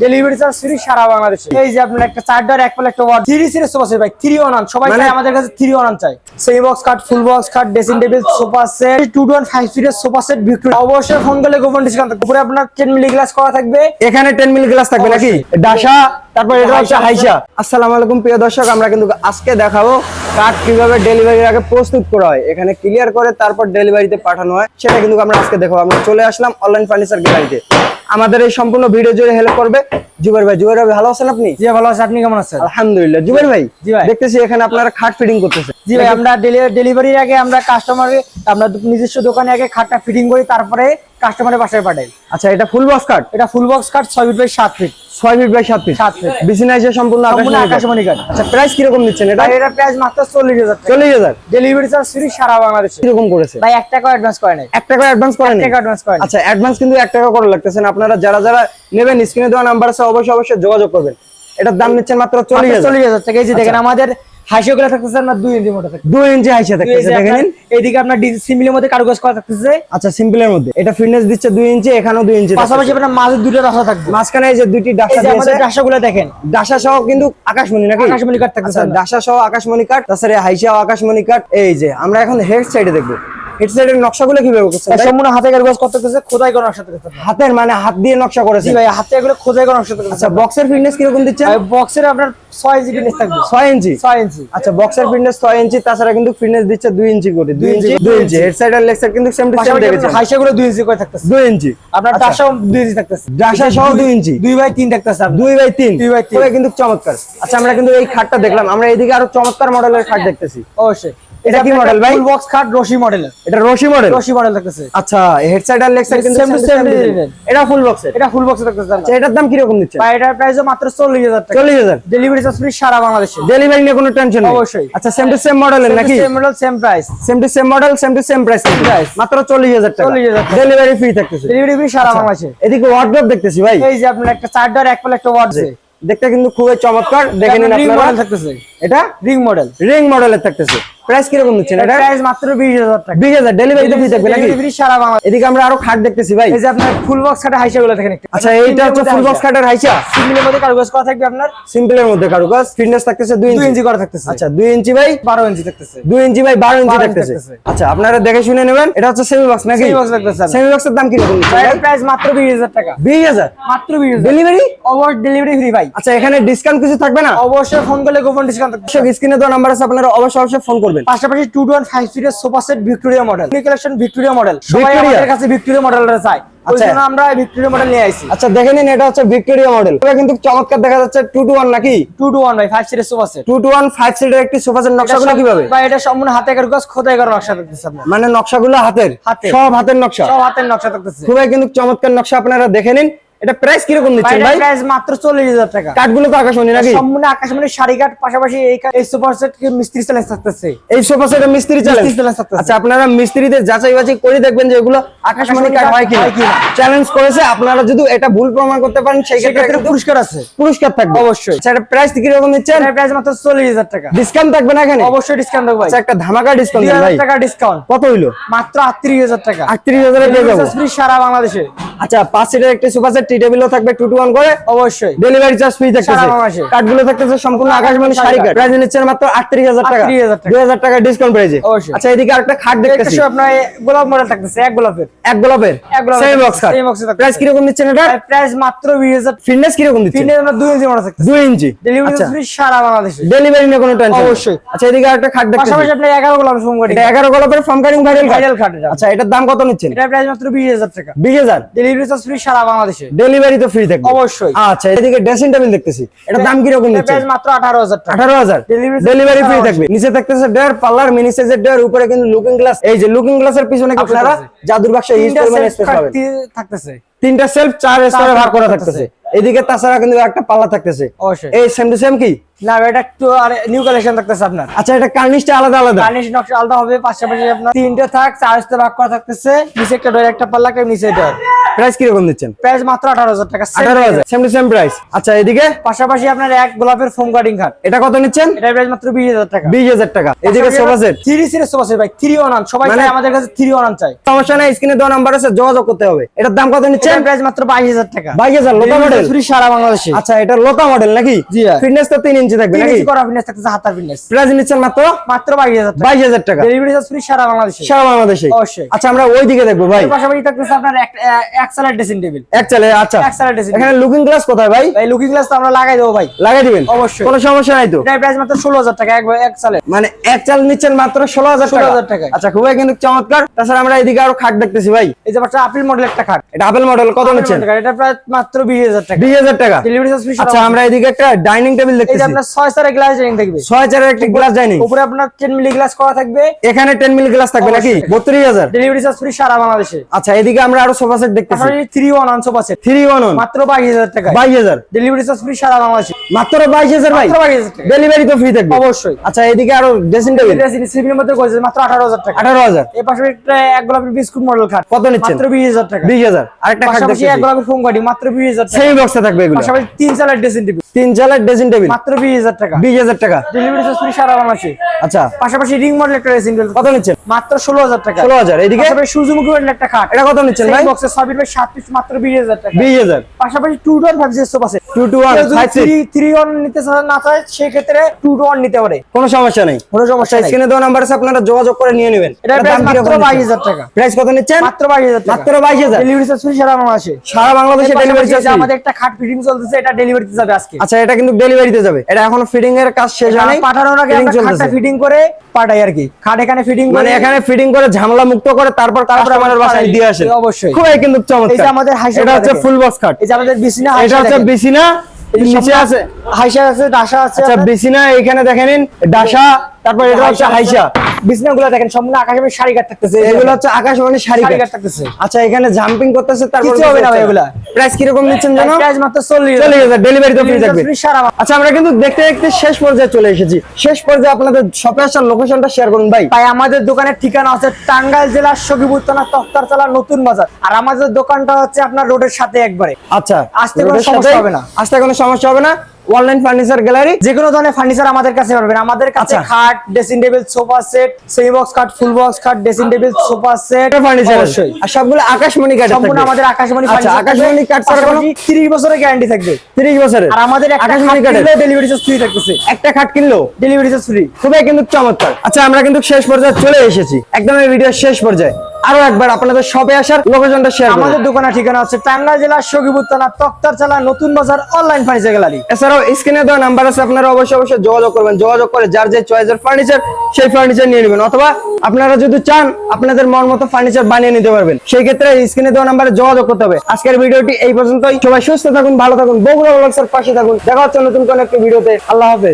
Delivery charge free সারা বাংলাদেশে। এই যে আপনার একটা চার এক পাল একটা ওয়ার্ড থ্রি সিরিজ সোফা সেট ভাই থ্রি ওয়ান আন সবাই আমাদের কাছে থ্রি ওয়ান আন চাই সেমি বক্স কাট ফুল বক্স কাট dressing table sofa set two two five সিটের সোফা সেট বিক্রি। অবশ্যই ফোন করলে গোপন ডিসকাউন্ট থাকবে। উপরে আপনার টেন মিলি গ্লাস করা থাকবে। এখানে টেন মিলি গ্লাস থাকবে নাকি? ডাসা তারপর এটা হচ্ছে হাইসা আসসালামু আলাইকুম প্রিয় দর্শক আমরা কিন্তু আজকে দেখাবো কাঠ কীভাবে ডেলিভারির আগে প্রস্তুত করা হয়। এখানে ক্লিয়ার করে তারপর ডেলিভারিতে পাঠানো হয় সেটা কিন্তু আমরা আজকে দেখাবো। আমরা চলে আসলাম অনলাইন ফার্নিচার গ্যালারিতে আমাদের এই সম্পূর্ণ ভিডিও জুড়ে হেল্প করবে। জুবের ভাই জুবের ভাই ভালো আছেন আপনি? জি ভালো আছে আপনি কেমন আছেন? আলহামদুলিল্লাহ। জুবের ভাই জি ভাই। দেখতেছি এখানে আপনারা খাট ফিটিং করতেছে জি ভাই আমরা ডেলিভারির আগে আমরা কাস্টমারে আমরা নিজস্ব দোকানে আগে খাটটা ফিটিং করি তারপরে কাস্টমারের বাসায় পাঠাই। আচ্ছা এটা ফুল বক্স কাট এটা ফুল বক্স কাট ছয় ফিট বাই সাত ফিট ছয় ফিট বাই সাত ফিট সাত ফিট বিছানা এসে সম্পূর্ণ আকাশমণি কাঠ। আচ্ছা প্রাইস কীরকম নিচ্ছেন এটা? এটা প্রাইস মাত্র চল্লিশ হাজার টাকা। চল্লিশ হাজার? ডেলিভারি চার্জ ফ্রি সারা বাংলাদেশে। কীরকম করেছে? ভাই এক টাকা অ্যাডভান্স করে নাই। এক টাকা অ্যাডভান্স করেন এক টাকা অ্যাডভান্স করে নাই। আচ্ছা অ্যাডভান্স কিন্তু এক টাকা করে লাগতেছে না। আপনারা যারা যারা নেবেন স্ক্রিনে দেওয়া নাম্বার আছে অবশ্যই অবশ্যই যোগাযোগ করবেন। এটার দাম নিচ্ছেন মাত্র চল্লিশ চল্লিশ হাজার টাকা। এই যে দেখেন আমাদের হাসিও গুলো থাকতেছে না দুই ইঞ্চি মোটা থাকে দুই ইঞ্চি হাইসা থাকতেছে দেখে এইদিকে আপনার সিমিলের মধ্যে কারুকাজ করা থাকতেছে। আচ্ছা সিম্পলের মধ্যে। এটা ফিটনেস দিচ্ছে দুই ইঞ্চি এখানেও ইঞ্চি পাশাপাশি আপনার মাঝে দুটো থাকবে। মাঝখানে এই যে ডাসা আমাদের দেখেন। ডাসা সহ কিন্তু আকাশমণি নাকি? আকাশমণি থাকতেছে আচ্ছা ডাসা সহ আকাশমণি তাছাড়া হাইসা আকাশমণি কাঠ এই যে আমরা এখন হেড সাইডে দেখব। হেড সাইডের নকশাগুলো কীভাবে করছেন? ভাই? সম্পূর্ণ হাতে কারুকাজ করতে থাকতেছে খোদাই করার নকশা হাতের মানে হাত দিয়ে নকশা করেছে ভাই হাতে এগুলো খোদাই করার নকশা থাকতেছে আচ্ছা বক্সের ফিটনেস কীরকম দিচ্ছেন? বক্সের আপনার ছয় ইঞ্চি ফিটনেস থাকবে। ছয় ইঞ্চি ছয় ইঞ্চি আচ্ছা বক্সের ফিটনেস ছয় ইঞ্চি তাছাড়া কিন্তু ফিটনেস দিচ্ছে দুই ইঞ্চি করে। দুই ইঞ্চি দুই ইঞ্চি হেড সাইড আর লেগ কিন্তু সেম টু সেম দেখেছেন। হাইসা গুলো দুই ইঞ্চি করে থাকতেছে। দুই ইঞ্চি আপনার ডাসাও দুই ইঞ্চি থাকতেছে। ডাসা সহ দুই ইঞ্চি দুই বাই তিন থাকতেছে আপনার। দুই বাই তিন। দুই বাই তিন। তবে কিন্তু চমৎকার। আচ্ছা আমরা কিন্তু এই খাটটা দেখলাম। আমরা এদিকে আরও চমৎকার মডেলের খাট দেখতেছি। অবশ্যই। এটা কি model ভাই? ফুল বক্স খাট রশি মডেলের এটা রশি মডেল রশি মডেল থাকতেছে। আচ্ছা হেড সাইড আর লেগ সাইড কিন্তু same design। design। এটা ফুল বক্সের এটা ফুল বক্সে থাকতেছে আচ্ছা এটার দাম কীরকম নিচ্ছে ভাই এটার প্রাইস মাত্র চল্লিশ হাজার টাকা। চল্লিশ হাজার। ডেলিভারি চার্জ ফ্রি সারা বাংলাদেশে। ডেলিভারি নিয়ে কোনো টেনশন নেই। অবশ্যই। আচ্ছা সেম টু সেম মডেলের নাকি? Same model same price same to same model same to same price Price। মাত্র চল্লিশ হাজার টাকা। 40,000 ডেলিভারি ফ্রি থাকতেছে। ডেলিভারি ফ্রি সারা বাংলাদেশে। এদিকে ওয়ার্ডরোব দেখতেছি ভাই। এই যে আপনার একটা চার এক পাল একটা ওয়ার্ড দেখতে কিন্তু খুবই চমৎকার। দেখে নিন আপনারা থাকতেছে। এটা? রিং মডেল রিং মডেলের থাকতেছে। প্রাইস কীরকম নিচ্ছেন এটা প্রাইস মাত্র বিশ হাজার টাকা। বিশ হাজার ডেলিভারি তো ফ্রি থাকবে নাকি? ডেলিভারি সারা বাংলাদেশ। এদিকে আমরা আরও খাট দেখতেছি ভাই। এই যে আপনার ফুল বক্স খাটে হাইসা গুলো দেখেন একটু। আচ্ছা এইটা হচ্ছে ফুল বক্স খাটের হাইসা। সিঙ্গেলের মধ্যে কারুকাজ করা থাকবে আপনার? সিম্পলের মধ্যে কারুকাজ। ফিটনেস থাকতেছে দুই দুই ইঞ্চি ইঞ্চি করা থাকতেছে। আচ্ছা দুই ইঞ্চি ভাই? বারো ইঞ্চি থাকতেছে। দুই ইঞ্চি বাই বারো ইঞ্চি 12 ইঞ্চি থাকতেছে। আচ্ছা আপনারা দেখে শুনে নেবেন। এটা হচ্ছে সেমি বক্স নাকি? Semi box থাকতেছে। সেমি বক্সের দাম কীরকম নিচ্ছেন ভাই? প্রাইস মাত্র বিশ হাজার টাকা। বিশ হাজার? মাত্র বিশ হাজার। ডেলিভারি অবশ্যই ডেলিভারি ফ্রি ভাই। আচ্ছা এখানে ডিসকাউন্ট কিছু থাকবে না? অবশ্যই ফোন করলে গোপন ডিসকাউন্ট থাকবে। স্ক্রিনে দেওয়া নাম্বার আছে আপনারা অবশ্যই অবশ্যই ফোন করবেন? পাশাপাশি টু টু ফাইভ সিটের sofa set Victoria model collection Victoria model সবাই আমাদের কাছে ভিক্টোরিয়া মডেলটা চাই আমরা ভিক্টোরিয়া মডেল নিয়ে আইছি। আচ্ছা দেখে নিন এটা হচ্ছে ভিক্টোরিয়া মডেল এটা কিন্তু চমৎকার দেখা যাচ্ছে টু টু ওয়ান নাকি? ভাই সিটের সোফা সেট সিটের একটি সোফা সেট নকশাগুলো কীভাবে? ভাই এটা সম্পূর্ণ হাতে কারুকাজ খোদাই করা নকশা থাকতেছে মানে নকশাগুলো হাতের? হাতের। সব হাতের নকশা? সব হাতের নকশা থাকতেছে। খুবই কিন্তু চমৎকার নকশা আপনারা দেখে নিন। এটা প্রাইস কীরকম ভাই দিচ্ছেন ভাই? প্রাইস মাত্র চল্লিশ হাজার টাকা। কাঠগুলো তো আকাশমণি নাকি? সম্পূর্ণ আকাশমণি শাড়ি কাঠ পাশাপাশি এই কা- এই সোফা সেট কি মিস্ত্রি চ্যালেঞ্জ থাকতেছে। এই সোফা সেটের মিস্ত্রি চ্যালেঞ্জ। আচ্ছা আপনারা মিস্ত্রিদের যাচাই বাছাই করে দেখবেন যে এগুলো আকাশমণি কাঠ হয় কিনা। চ্যালেঞ্জ করেছে আপনারা যদি এটা ভুল প্রমাণ করতে পারেন সেই ক্ষেত্রে পুরস্কার আছে। পুরস্কার থাকবে। অবশ্যই। আচ্ছা এটা প্রাইস কি রকম দিচ্ছেন? এটার প্রাইস মাত্র চল্লিশ হাজার টাকা। ডিসকাউন্ট থাকবে না এখানে? অবশ্যই ডিসকাউন্ট থাকবে আচ্ছা একটা ধামাকা ডিসকাউন্ট ভাই। টাকা ডিসকাউন্ট কত হইল? মাত্র আটত্রিশ হাজার টাকা। আটত্রিশ হাজারে পেয়ে যাব। সারা বাংলাদেশে। আচ্ছা পাঁচ সিটের একটি সোফা সেট টি টেবিলও থাকবে টু টু ওয়ান করে। অবশ্যই। ডেলিভারি চার্জ ফ্রি থাকতেছে। কাঠগুলো থাকতেছে সম্পূর্ণ আকাশমণি শাড়ি কাঠ প্রাইস নিচ্ছেন মাত্র আটত্রিশ হাজার টাকা। দুই হাজার টাকা ডিসকাউন্ট প্রাইজে আচ্ছা এদিকে আরেকটা খাট দেখতেছি। আপনার গোলাপ মডেল থাকতেছে এক গোলাপের। এক গোলাপের? এক গোলাপের সেমি বক্স খাট box এ প্রাইস কীরকম নিচ্ছেন এটা? প্রাইস মাত্র বিশ হাজার। ফিটনেস কীরকম দিচ্ছেন তিন আমরা দুই ইঞ্চি মডেল থাকতেছে। দুই ইঞ্চি ডেলিভারি ফ্রি সারা বাংলাদেশে। ডেলিভারি নিয়ে কোনো টেনশন অবশ্যই। আচ্ছা এদিকে আরেকটা খাট দেখতেছি। পাশাপাশি আপনার এগারো গোলাপ ফোন করি এটা এগারো গোলাপের ফর্ম কাটিং ভাইরাল খাট আচ্ছা এটার দাম কত নিচ্ছেন? এটার প্রাইস মাত্র বিশ হাজার টাকা। বিশ হাজার। ডেলিভারি চার্জ ফ্রি সারা বাংলাদেশে। ডেলিভারি তো ফ্রি থাকবে। অবশ্যই। আচ্ছা এদিকে ড্রেসিং টেবিল দেখতেছি। এটার দাম কীরকম এটার নিচ্ছেন প্রাইস মাত্র আঠারো হাজার টাকা। আঠারো হাজার? Delivery ডেলিভারি ফ্রি থাকবে। নিচে থাকতেছে ডেয়ার পার্লার মিনি সাইজের ডেয়ার উপরে কিন্তু লুকিং গ্লাস এই যে লুকিং গ্লাসের পিছনে আপনারা জাদুর বাক্স ইউজ করবেন স্পেস পাবেন। থাকতেছে। তিনটা সেলফ চার স্তরে ভাগ করা থাকতেছে। এদিকে তাছাড়া কিন্তু একটা পাল্লা থাকতেছে। এই সেম টু সেম কি? না এটা একটু আর নিউ কালেকশন থাকতেছে আপনার। আচ্ছা এটা কার্নিশটা আলাদা আলাদা। কার্নিশ নকশা আলাদা হবে পাশাপাশি আপনার তিনটে থাক চার্জতে ভাগ করা থাকতেছে। নিচে একটা ডোর একটা পাল্লা একটা নিচে ডোর প্রাইস কীরকম দিচ্ছেন? প্রাইস মাত্র আঠারো হাজার টাকা Same আঠারো হাজার। price। Same to same price আচ্ছা এদিকে? পাশাপাশি আপনার এক গোলাপের ফোম কাটিং খাট এটা কত নিচ্ছেন? এটার প্রাইস মাত্র বিশ হাজার টাকা। বিশ হাজার টাকা। এদিকে sofa set three series sofa set ভাই। থ্রি ওয়ান আন সবাই মানে- চায় আমাদের কাছে থ্রি ওয়ান আন চাই সমস্যা নাই স্ক্রিনে দেওয়া নাম্বার আছে যোগাযোগ করতে হবে। এটার দাম কত নিচ্ছেন? প্রাইস মাত্র বাইশ হাজার টাকা। বাইশ হাজার লোকা মডেল ফ্রি সারা বাংলাদেশে। আচ্ছা এটা লতা মডেল নাকি? জি, হ্যাঁ। ফিটনেস তো তিন ইঞ্চি থাকবে নাকি? করা ফিটনেস থাকতেছে হাতার ফিটনেস প্রাইস নিচ্ছেন মাত্র? মাত্র বাইশ হাজার টাকা। বাইশ হাজার টাকা। ডেলিভারি চার্জ ফ্রি সারা বাংলাদেশে। সারা বাংলাদেশে। অবশ্যই। আচ্ছা আমরা ওই দিকে দেখব ভাই। পাশাপাশি থাকতেছে আপনার এক- এ- এক্সেলের ড্রেসিং টেবিল আচ্ছা। এক্সেলের ড্রেসিং এখানে লুকিং গ্লাস কোথায় ভাই? এই লুকিং গ্লাস তো আমরা লাগাই দেবো ভাই। লাগাই দিবেন? অবশ্যই। কোনো সমস্যা নাই তো? এটার প্রাইস মাত্র ষোলো হাজার টাকা এক মানে নিচ্ছেন মাত্র ষোলো হাজার 16,000 টাকায়। আচ্ছা খুবই কিন্তু চমৎকার। তাছাড়া আমরা এদিকে আরও খাট দেখতেছি ভাই। এই যে আপেল মডেল একটা খাট। এটা আপেল মডেল কত নিচ্ছেন? এটা প্রায় মাত্র বিশ হাজার টাকা। বিশ হাজার টাকা। ডেলিভারি চার্জ আচ্ছা আমরা এদিকে একটা ডাইনিং টেবিল এই যে দেখতেছি। আপনার ছয় সারের গ্লাস ডাইনিং থাকবে ছয় চারের একটি গ্লাস ডাইনিং উপরে আপনার টেন মিলি গ্লাস করা থাকবে। এখানে টেন মিলি গ্লাস থাকবে নাকি? অবশ্যই। বত্রিশ হাজার। ডেলিভারি চার্জ ফ্রি সারা বাংলাদেশে। আচ্ছা এদিকে আমরা আরও সোফা সেট দেখতেছি থ্রি ওয়ান আনসো পাচ্ছে থ্রি ওয়ান মাত্র বাইশ হাজার টাকা। বাইশ হাজার? ডেলিভারি চার্জ ফ্রি সারা বাংলাদেশে। মাত্র বাইশ হাজার ভাই? মাত্র বাইশ হাজার টাকা। ডেলিভারি তো ফ্রি থাকবে। অবশ্যই। আচ্ছা এদিকে আরও ড্রেসিং টেবিল সিভির মধ্যে করেছে মাত্র আঠারো হাজার টাকা। আঠারো হাজার। এই পাশে একটা এক গোলাপি বিস্কুট মডেল খাট। কত নিচ্ছেন? মাত্র বিশ হাজার টাকা। বিশ হাজার। আরেকটা খাট পাশাপাশি এক গোলাপি ফোন গাড়ি মাত্র বিশ হাজার টাকা। সেই বক্সে থাকবে এগুলো। পাশাপাশি তিন চালের ড্রেসিং টেবিল তিন চালের ড্রেসিং টেবিল মাত্র বিশ হাজার টাকা। বিশ হাজার টাকা। ডেলিভারি চার্জ ফ্রি সারা বাংলাদেশে। আচ্ছা। পাশাপাশি রিং মডেল একটা ড্রেসিং টেবিল কত নিচ্ছেন? মাত্র ষোলো হাজার টাকা। ষোলো হাজার। এদিকে? সূর্যমুখী মডেল একটা খাট। এটা কত নিচ্ছেন ভাই? পিস মাত্র হাজার টাকা। বিশ হাজার। পাশাপাশি two two one five zero sofa set two two one five six three one নিতে না চায় টু নিতে পারে। কোনো সমস্যা নেই। কোনো সমস্যা নেই। স্ক্রিনে দেওয়া নাম্বার আছে আপনারা যোগাযোগ করে নিয়ে নেবেন। এটার প্রাইস মাত্র টাকা। প্রাইস কত নিচ্ছেন? মাত্র বাইশ হাজার টাকা। মাত্র বাইশ হাজার। ডেলিভারি চার্জ ফ্রি সারা বাংলাদেশে। সারা বাংলাদেশে ডেলিভারি চার্জ আমাদের একটা খাট ফিটিং চলতেছে এটা ডেলিভারিতে যাবে আজকে। আচ্ছা এটা কিন্তু ডেলিভারিতে যাবে। এটা এখনও ফিটিং এর কাজ শেষ হয়নি। পাঠানোর আগে আমরা খাটটা ফিটিং করে পাঠাই আর কি। খাট এখানে ফিটিং মানে এখানে ফিটিং করে ঝামেলা মুক্ত করে তারপর তারপর আমাদের বাসায় দিয়ে আসেন অবশ্যই। খুবই কিন্তু চমৎকার। আমাদের হাইসা এটা হচ্ছে দেখেন। ফুল বক্স খাট। এই আমাদের বিছনা এটা হচ্ছে বিছিনা নিচে আছে। হাইসা আছে ডাসা আছে আচ্ছা বিছিনা এখানে দেখে নিন ডাসা তারপর এটা হচ্ছে হাইসা। বিছনাগুলো দেখেন সম্পূর্ণ আকাশে শাড়ি কাট থাকতেছে। এগুলো হচ্ছে আকাশবাণী শাড়ি শাড়ি কাট। কাট থাকতেছে। আচ্ছা এখানে জাম্পিং করতেছে তারপর কিছু হবে না এগুলা। প্রাইস কীরকম নিচ্ছেন জানো? প্রাইস মাত্র 40 চলে ডেলিভারি তো ফ্রি থাকবে। free সারা বাংলা- আচ্ছা আমরা কিন্তু দেখতে দেখতে শেষ পর্যায়ে চলে এসেছি। শেষ পর্যায়ে আপনাদের শপে আসার লোকেশনটা শেয়ার করুন ভাই। ভাই আমাদের দোকানের ঠিকানা হচ্ছে টাঙ্গাইল জেলার সখীপুর থানা তক্তারতলা নতুন বাজার। আর আমাদের দোকানটা হচ্ছে আপনার রোডের সাথে একবারে। আচ্ছা আসতে কোনো সমস্যা হবে না। আসতে কোনো সমস্যা হবে না। অনলাইন ফার্নিচার গ্যালারি যে কোনো ধরনের ফার্নিচার আমাদের কাছে পাবেন। আমাদের কাছে আচ্ছা। খাট dressing table sofa set semi box খাট ফুল বক্স খাট dressing table sofa set furniture অবশ্যই। আর সবগুলো আকাশমণি কাঠ সম্পূর্ণ আমাদের আকাশবাণী আচ্ছা আকাশমণি কাঠ ছাড়া কোনো 30 বছরের গ্যারান্টি থাকবে। 30 বছরের। আর আমাদের আকাশমণি কিনলে ডেলিভারি চার্জ ফ্রি থাকতেছে। একটা খাট কিনলো? ডেলিভারি চার্জ ফ্রি খুবই কিন্তু চমৎকার। আচ্ছা আমরা কিন্তু শেষ পর্যায়ে চলে এসেছি। একদম এই ভিডিওর শেষ পর্যায়ে। আরও একবার আপনাদের শপে আসার লোকেশনটা শেয়ার আমাদের দোকানের ঠিকানা হচ্ছে টাঙ্গাইল জেলার সখীপুর থানা তক্তারতলা নতুন বাজার অনলাইন ফার্নিচার গ্যালারি এছাড়াও স্ক্রিনে দেওয়া নাম্বার আছে আপনারা অবশ্যই অবশ্যই যোগাযোগ করবেন। যোগাযোগ করে যার যে চয়েসের ফার্নিচার সেই ফার্নিচার নিয়ে নেবেন। অথবা আপনারা যদি চান আপনাদের মন মতো ফার্নিচার বানিয়ে নিতে পারবেন। সেই ক্ষেত্রে স্ক্রিনে দেওয়া নাম্বারে যোগাযোগ করতে হবে। আজকের ভিডিওটি এই পর্যন্তই। সবাই সুস্থ থাকুন ভালো থাকুন বগুড়া ব্লগসের পাশে থাকুন। দেখা হচ্ছে নতুন কোন একটি ভিডিওতে। আল্লাহ হাফেজ।